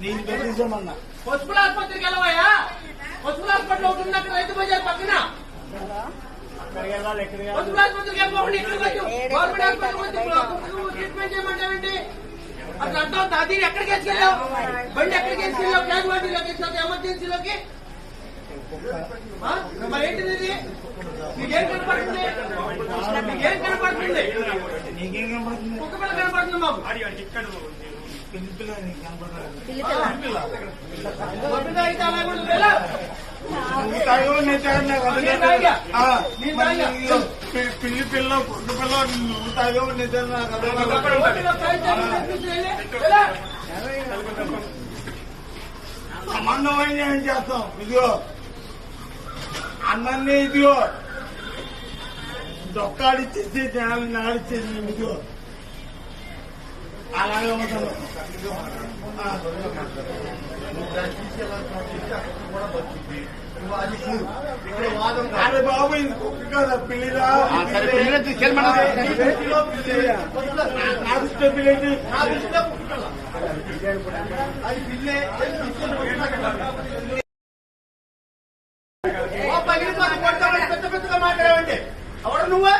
నేను పెట్టేసామన్నా పశువుల ఆసుపత్రికి వెళ్ళవయ్యా? పశువుల హాస్పిటల్ ఒకటి ఉంది అక్కడ రైతు బజార్ పక్కన. అక్కడికి వెళ్ళాలి ఎక్కడికి పశువుల ఆసుపత్రికి ఇక్కడికి వచ్చి గవర్నమెంట్ ఆసుపత్రికి వచ్చి బ్లాక్ ట్రీట్మెంట్ చేయమంటావేంటి? అట్లా అంటావు అది ఎక్కడికి వేసుకెళ్ళావు బండి ఎక్కడికి వేసుకెళ్ళావు క్యాజువాలిటీలోకి వేసావు ఎమర్జెన్సీలోకి? ఆ? మరి ఏంటిది ఇది? మీకేం కనపడుతుంది? మీకేం కనపడుతుంది? నీకేం కనపడుతుంది? కుక్క పిల్లి పిల్ల నీకు పిల్ల గుడ్డు పిల్ల నువ్వు సమన్వయం ఏం చేస్తాం ఇదిగో అన్నన్ని ఇదిగో దొక్కాడిచ్చేసి నాడిచ్చేసి ఇదిగో అలాగే ఉంటాను ఆ. అరే బాబు ఇది కుక్క కదా పిల్లిరా సరే, పిల్లిని తీసుకెళ్ళమన్నా. పిల్లిలో పిల్లి. నా దృష్టిలో పిల్లి నా దృష్టిలో కుక్క పిల్ల. అది పిల్లే ఓ పగిలిపోతే కొడతామని పెద్ద పెద్దగా మాట్లాడావంటే ఎవడు నువ్వు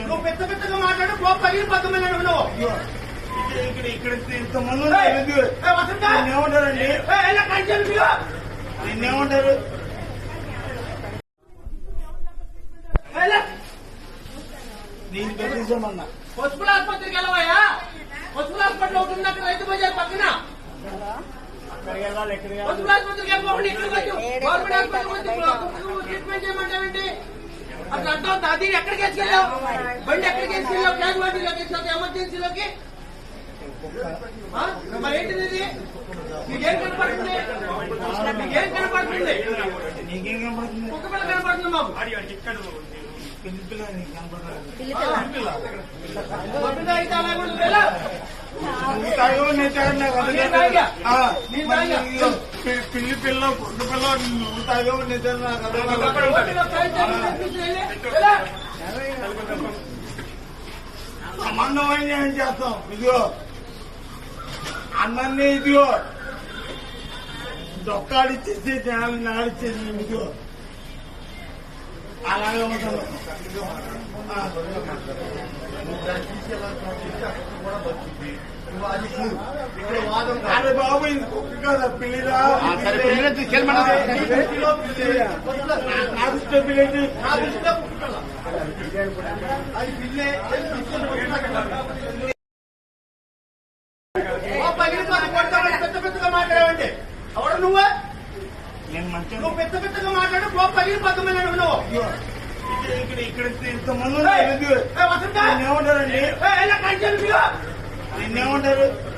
నువ్వు పెద్ద పెద్దగా మాట్లాడు ఓ పగిలిపోతామని నువ్వు ఇక్కడ ఇక్కడ ఇంతమంది పిలువ? నిన్నేమంటారు? నేను పెట్టేసామన్నా పశువుల ఆసుపత్రికి వెళ్ళవయ్యా? పశువుల హాస్పిటల్ ఒకటి ఉంది అక్కడ రైతు బజార్ పక్కన. పశువుల ఆసుపత్రికి వెళ్ళిపోండి ఇక్కడికి వచ్చి. గవర్నమెంట్ ఆసుపత్రికి ట్రీట్మెంట్ చేయమంటావేంటి? అట్లా అంటావు అది ఎక్కడికి వేసుకెళ్ళావు? బండి ఎక్కడికి వేసుకెళ్ళావు? క్యాజువాలిటీలోకి వేసావు ఎమర్జెన్సీలోకి? ఆ? మరి ఏంటిది ఇది? మీకేం కనపడుతుంది? మీకేం కనపడుతుంది నీకేం కనపడుతుంది? కుక్క పిల్ల కనపడుతుంది మాకు. పిల్లి పిల్ల నీకు అయితే అలా కూడా నాకు. తాగా. పిల్లి పిల్ల గుడ్డు పిల్ల నువ్వు తాగేవా, నేను తాగను, సమన్వయం ఏం చేస్తాం. ఇదిగో. అన్నీ ఇదిగో. దొక్కాడిచ్చేసి జనాలు నాడిచ్చేసి ఇదిగో. అలాగే ఉంటాను. అరే బాబు ఇది కుక్క కదా పిల్లిరా సరే, పిల్లిని తీసుకెళ్ళమన్నా. పిల్లి. అది పిల్లే పగిలిపోతే కొడతామని పెద్ద పెద్దగా మాట్లాడావంటే ఎవడు నువ్వు నేను మంచిగా నువ్వు పెద్ద పెద్దగా మాట్లాడు ఓ పగిలిపోతామని నువ్వు ఇక్కడ ఇక్కడ ఇంతమంది ఉన్నారు. ఎందుకు? ఏయ్, వసంత! నిన్నేమంటారండి ఏయ్, ఎలా కంచెలు పిలువ? నిన్నేమంటారు